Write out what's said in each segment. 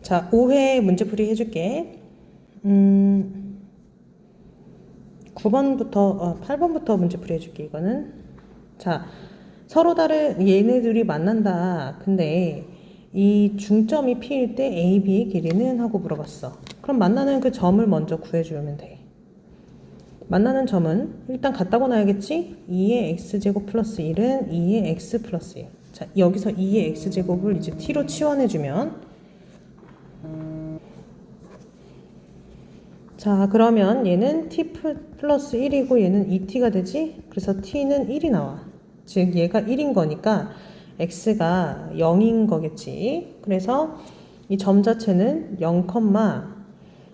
자, 5회 문제풀이 해줄게. 음, 9번부터, 어, 8번부터 문제풀이 해줄게, 이거는. 자, 서로 다른 얘네들이 만난다. 근데 이 중점이 P일 때 A, B의 길이는? 하고 물어봤어. 그럼 만나는 그 점을 먼저 구해주면 돼. 만나는 점은 일단 같다고 놔야겠지? 2의 x제곱 플러스 1은 2의 x 플러스 1. 자, 여기서 2의 x제곱을 이제 t로 치환해주면 자, 그러면 얘는 t 플러스 1이고 얘는 2t가 되지? 그래서 t는 1이 나와. 즉, 얘가 1인 거니까 x가 0인 거겠지. 그래서 이 점 자체는 0,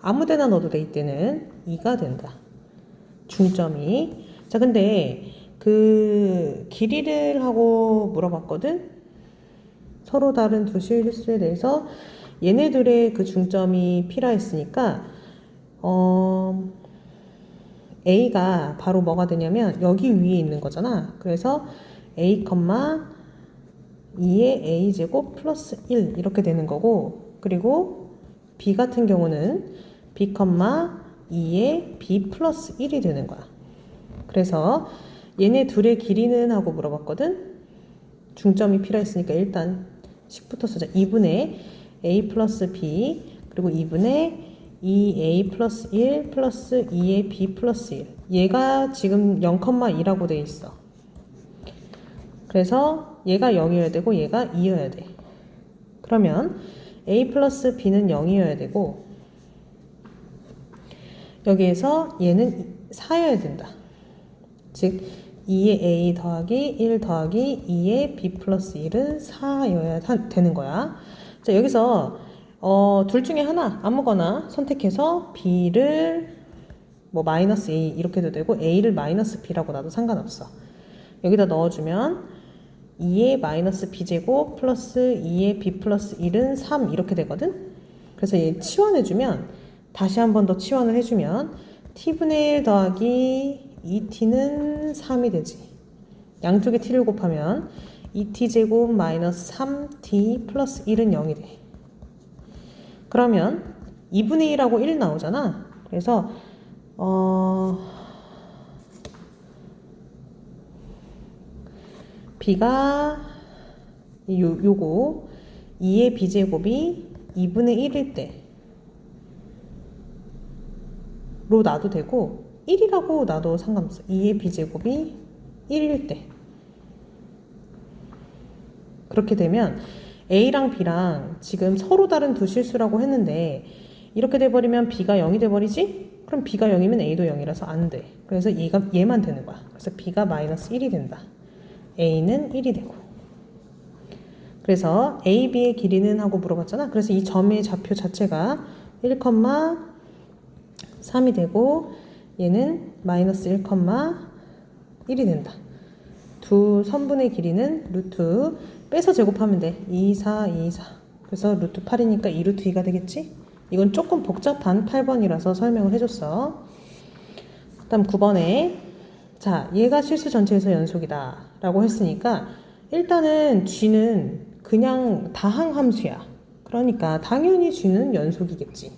아무 데나 넣어도 돼, 이때는 2가 된다. 중점이. 자, 근데 그 길이를 하고 물어봤거든? 서로 다른 두 실수에 대해서 얘네들의 그 중점이 필요했으니까 어, A가 바로 뭐가 되냐면 여기 위에 있는 거잖아. 그래서 A, 2의 A제곱 플러스 1 이렇게 되는 거고 그리고 B 같은 경우는 B, 2의 B 플러스 1이 되는 거야. 그래서 얘네 둘의 길이는 하고 물어봤거든. 중점이 필요했으니까 일단 식부터 쓰자. 2분의 A 플러스 B 그리고 2분의 2A 플러스 1 플러스 2의 B 플러스 1 얘가 지금 0,2라고 돼 있어. 그래서 얘가 0이어야 되고 얘가 2여야 돼. 그러면 A 플러스 B는 0이어야 되고 여기에서 얘는 4여야 된다. 즉 2의 A 더하기 1 더하기 2의 B 플러스 1은 4여야 되는 거야. 자 여기서 어, 둘 중에 하나 아무거나 선택해서 B를 뭐 마이너스 A 이렇게도 되고 A를 마이너스 B라고 놔도 상관없어. 여기다 넣어주면 2의 마이너스 B제곱 플러스 2의 B 플러스 1은 3 이렇게 되거든? 그래서 얘 치환해주면 다시 한 번 더 치환을 해주면 T분의 1 더하기 2T는 3이 되지. 양쪽에 T를 곱하면 2T제곱 마이너스 3T 플러스 1은 0이 돼. 그러면 2분의 1하고 1 나오잖아. 그래서 어 b가 요, 요거 2의 b제곱이 2분의 1일 때 로 놔도 되고 1이라고 놔도 상관없어. 2의 b제곱이 1일 때 그렇게 되면 A랑 B랑 지금 서로 다른 두 실수라고 했는데 이렇게 돼버리면 B가 0이 돼버리지? 그럼 B가 0이면 A도 0이라서 안 돼. 그래서 얘가 얘만 되는 거야. 그래서 B가 마이너스 1이 된다. A는 1이 되고. 그래서 A, B의 길이는 하고 물어봤잖아. 그래서 이 점의 좌표 자체가 1,3이 되고 얘는 마이너스 1,1이 된다. 두 선분의 길이는 루트 빼서 제곱하면 돼. 2, 4, 2, 4. 그래서 루트 8이니까 2 루트 2가 되겠지? 이건 조금 복잡한 8번이라서 설명을 해줬어. 그 다음 9번에 자, 얘가 실수 전체에서 연속이다 라고 했으니까 일단은 G는 그냥 다항 함수야. 그러니까 당연히 G는 연속이겠지.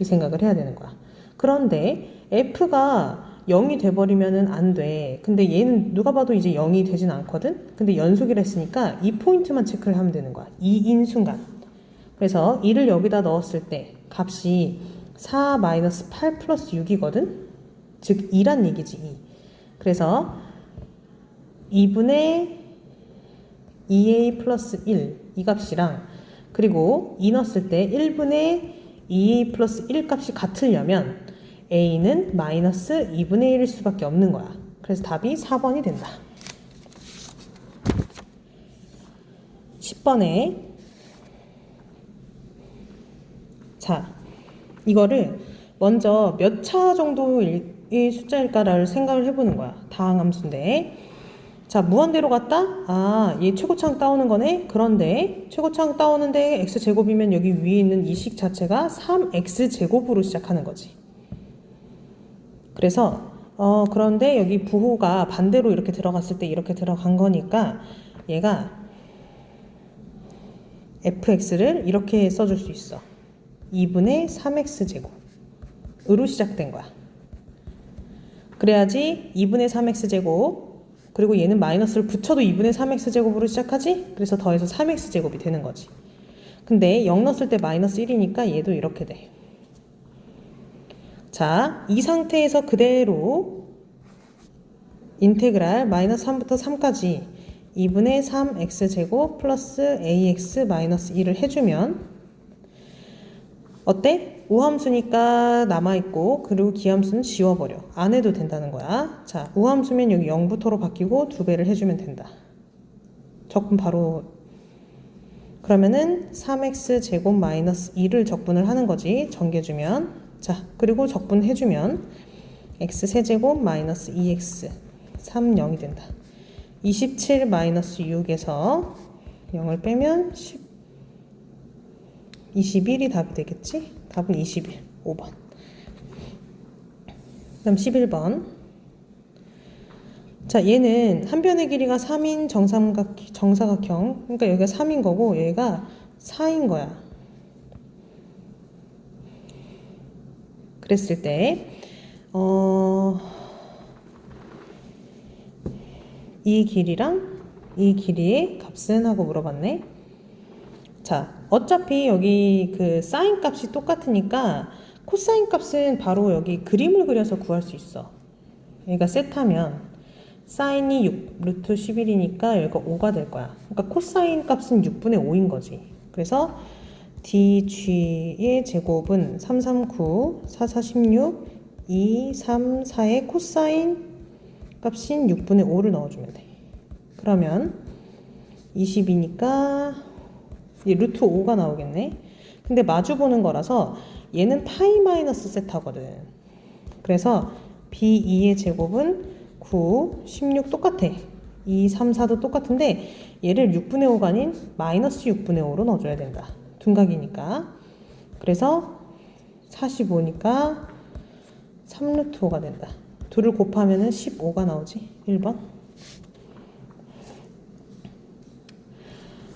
이 생각을 해야 되는 거야. 그런데 F가 0이 돼버리면은 안 돼. 근데 얘는 누가 봐도 이제 0이 되진 않거든? 근데 연속이라 했으니까 이 포인트만 체크를 하면 되는 거야. 2인 순간. 그래서 2를 여기다 넣었을 때 값이 4 마이너스 8 플러스 6이거든? 즉 2란 얘기지 2. 그래서 2분의 2a 플러스 1 이 값이랑 그리고 2 넣었을 때 1분의 2a 플러스 1 값이 같으려면 a는 마이너스 2분의 1일 수밖에 없는 거야. 그래서 답이 4번이 된다. 10번에 자 이거를 먼저 몇 차 정도의 숫자일까를 생각을 해보는 거야. 다항함수인데 자 무한대로 갔다? 아, 얘 최고창 따오는 거네? 그런데 최고창 따오는데 x제곱이면 여기 위에 있는 이식 자체가 3x제곱으로 시작하는 거지. 그래서 어 그런데 여기 부호가 반대로 이렇게 들어갔을 때 이렇게 들어간 거니까 얘가 fx를 이렇게 써줄 수 있어. 2분의 3x 제곱으로 시작된 거야. 그래야지 2분의 3x 제곱 그리고 얘는 마이너스를 붙여도 2분의 3x 제곱으로 시작하지? 그래서 더해서 3x 제곱이 되는 거지. 근데 0 넣었을 때 마이너스 1이니까 얘도 이렇게 돼. 자, 이 상태에서 그대로 인테그랄 마이너스 3부터 3까지 2분의 3x 제곱 플러스 ax 마이너스 1을 해주면 어때? 우함수니까 남아있고 그리고 기함수는 지워버려. 안 해도 된다는 거야. 자 우함수면 여기 0부터로 바뀌고 두 배를 해주면 된다. 적분 바로. 그러면은 3x 제곱 마이너스 2를 적분을 하는 거지. 정개주면 자 그리고 적분해주면 x 세제곱 마이너스 2x 3 0이 된다. 27 마이너스 6에서 0을 빼면 10 21이 답이 되겠지? 답은 21 5번. 그 다음 11번. 자 얘는 한 변의 길이가 3인 정삼각, 정사각형. 그러니까 여기가 3인 거고 얘가 4인 거야 그랬을 때 어... 이 길이랑 이 길이의 값은 하고 물어봤네. 자, 어차피 여기 그 사인 값이 똑같으니까 코사인 값은 바로 여기 그림을 그려서 구할 수 있어. 얘가 세타면 사인이 6, 루트 11이니까 여기가 5가 될 거야. 그러니까 코사인 값은 6분의 5인 거지. 그래서 DG의 제곱은 339, 4, 4, 16, 2, 3, 4의 코사인 값인 6분의 5를 넣어주면 돼. 그러면 20이니까 이 루트 5가 나오겠네. 근데 마주 보는 거라서 얘는 파이 마이너스 세타거든. 그래서 B2의 제곱은 9, 16 똑같아. 2, 3, 4도 똑같은데 얘를 6분의 5가 아닌 마이너스 6분의 5로 넣어줘야 된다. 둔각이니까. 그래서 45니까 3루트 5가 된다. 둘을 곱하면 15가 나오지. 1번.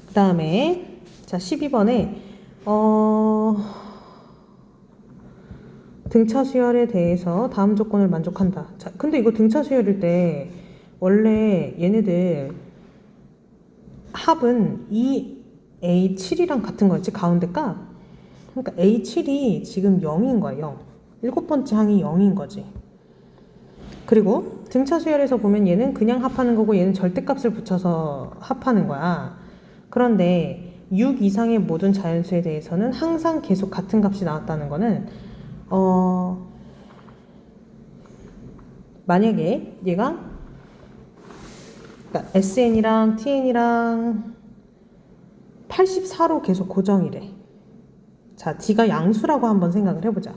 그 다음에 자 12번에 어, 등차 수열에 대해서 다음 조건을 만족한다. 자, 근데 이거 등차 수열일 때 원래 얘네들 합은 2A7이랑 같은 거였지 가운데 값. 그러니까 A7이 지금 0인 거야 0. 일곱 번째 항이 0인 거지. 그리고 등차 수열에서 보면 얘는 그냥 합하는 거고 얘는 절대값을 붙여서 합하는 거야. 그런데 6 이상의 모든 자연수에 대해서는 항상 계속 같은 값이 나왔다는 거는 어 만약에 얘가 그러니까 SN이랑 TN이랑 84로 계속 고정이래. 자, D가 양수라고 한번 생각을 해보자.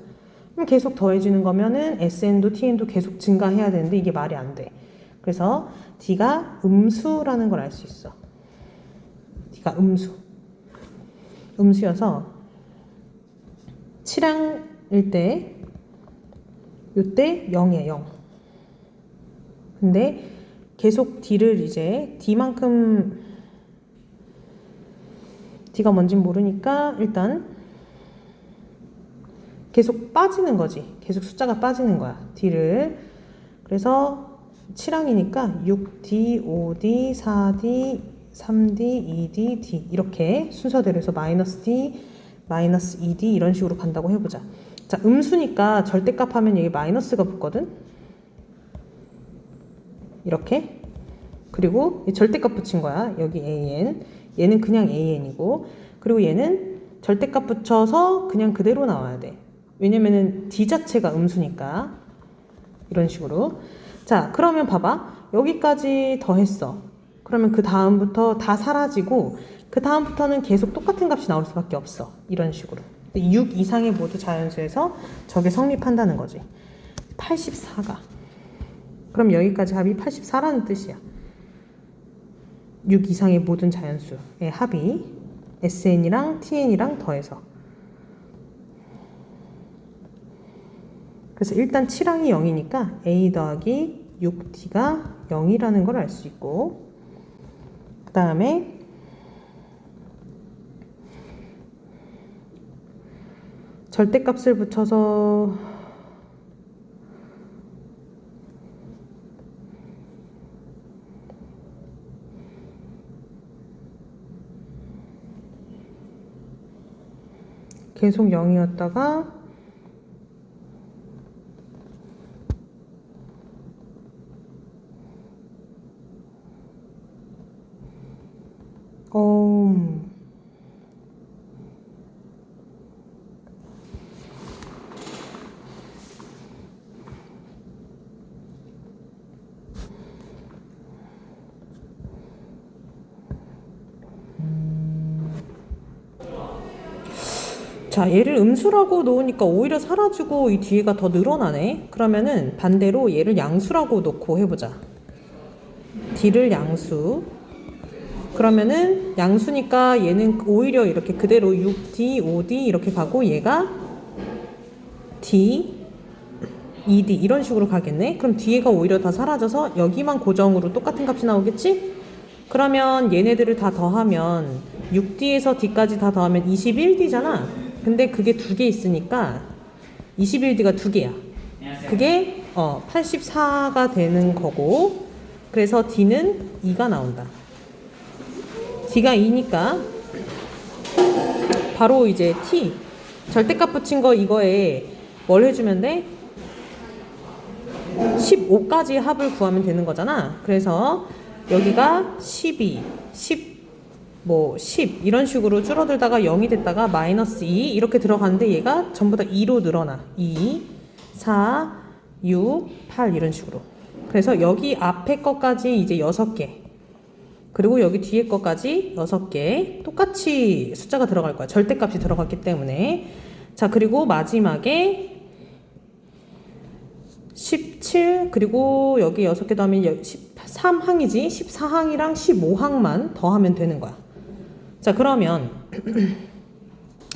그럼 계속 더해지는 거면은 SN도 TN도 계속 증가해야 되는데 이게 말이 안 돼. 그래서 D가 음수라는 걸 알 수 있어. D가 음수. 음수여서 7항일 때 요때 0이에요. 0. 근데 계속 D를 이제 D만큼 D가 뭔진 모르니까 일단 계속 빠지는 거지. 계속 숫자가 빠지는 거야. D를. 그래서 7항이니까 6D, 5D, 4D, 3D, 2D, D 이렇게 순서대로 해서 마이너스 D, 마이너스 2D 이런 식으로 간다고 해보자. 자, 음수니까 절대값 하면 여기 마이너스가 붙거든. 이렇게. 그리고 절대값 붙인 거야. 여기 AN. 얘는 그냥 AN이고. 그리고 얘는 절대값 붙여서 그냥 그대로 나와야 돼. 왜냐면은 D 자체가 음수니까. 이런 식으로. 자, 그러면 봐봐. 여기까지 더했어. 그러면 그 다음부터 다 사라지고 그 다음부터는 계속 똑같은 값이 나올 수밖에 없어. 이런 식으로. 6 이상의 모두 자연수에서 저게 성립한다는 거지. 84가. 그럼 여기까지 합이 84라는 뜻이야. 6 이상의 모든 자연수의 합이 SN이랑 TN이랑 더해서. 그래서 일단 7항이 0이니까 A 더하기 6T가 0이라는 걸 알 수 있고 그 다음에 절대값을 붙여서 계속 0이었다가 자, 얘를 음수라고 놓으니까 오히려 사라지고 이 뒤에가 더 늘어나네. 그러면은 반대로 얘를 양수라고 놓고 해보자. D를 양수. 그러면은 양수니까 얘는 오히려 이렇게 그대로 6D, 5D 이렇게 가고 얘가 D, 2D 이런 식으로 가겠네. 그럼 뒤에가 오히려 다 사라져서 여기만 고정으로 똑같은 값이 나오겠지? 그러면 얘네들을 다 더하면 6D에서 D까지 다 더하면 21D잖아. 근데 그게 두 개 있으니까 21D가 두 개야. 그게 어 84가 되는 거고 그래서 D는 2가 나온다. D가 2니까 바로 이제 T 절대값 붙인 거 이거에 뭘 해주면 돼? 15까지 합을 구하면 되는 거잖아. 그래서 여기가 12, 10, 뭐 10 이런 식으로 줄어들다가 0이 됐다가 마이너스 2 이렇게 들어가는데 얘가 전부 다 2로 늘어나. 2, 4, 6, 8 이런 식으로. 그래서 여기 앞에 것까지 이제 6개. 그리고 여기 뒤에 것까지 6개. 똑같이 숫자가 들어갈 거야. 절대값이 들어갔기 때문에. 자, 그리고 마지막에 17 그리고 여기 6개 더하면 13항이지 14항이랑 15항만 더하면 되는 거야 자 그러면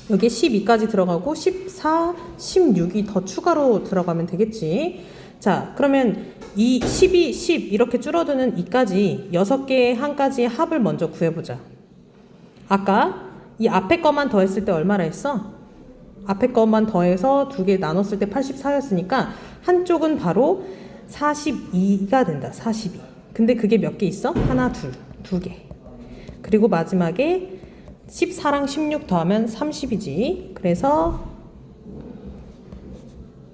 여기 12까지 들어가고 14, 16이 더 추가로 들어가면 되겠지 자 그러면 이 12, 10 이렇게 줄어드는 2까지 6개의 항까지의 합을 먼저 구해보자 아까 이 앞에 것만 더했을 때 얼마나 했어? 앞에 것만 더해서 두 개 나눴을 때 84였으니까 한쪽은 바로 42가 된다. 42. 근데 그게 몇 개 있어? 하나, 둘, 두 개. 그리고 마지막에 14랑 16 더하면 30이지. 그래서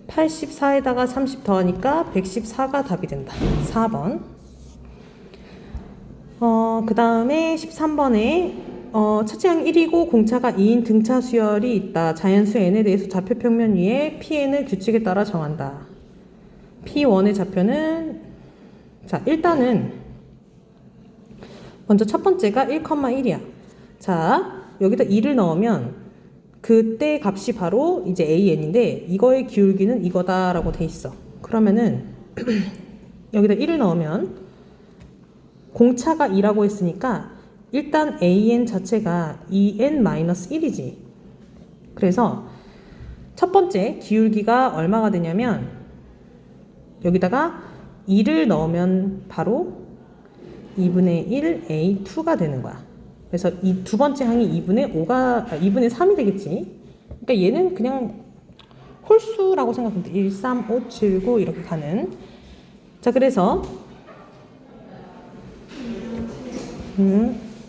84에다가 30 더하니까 114가 답이 된다. 4번. 어, 그 다음에 13번에 어, 차체항 1이고 공차가 2인 등차 수열이 있다. 자연수 n에 대해서 좌표 평면 위에 pn을 규칙에 따라 정한다. p1의 좌표는 자 일단은 먼저 첫 번째가 1,1이야. 자 여기다 2를 넣으면 그때 값이 바로 이제 an인데 이거의 기울기는 이거다라고 돼 있어. 그러면은 여기다 1을 넣으면 공차가 2라고 했으니까 일단 an 자체가 2n-1이지. 그래서 첫 번째 기울기가 얼마가 되냐면 여기다가 2를 넣으면 바로 2분의 1 a2가 되는 거야. 그래서 이 두 번째 항이 2분의 5가 아, 2분의 3이 되겠지. 그러니까 얘는 그냥 홀수라고 생각하면 돼. 1, 3, 5, 7, 9 이렇게 가는. 자, 그래서 음,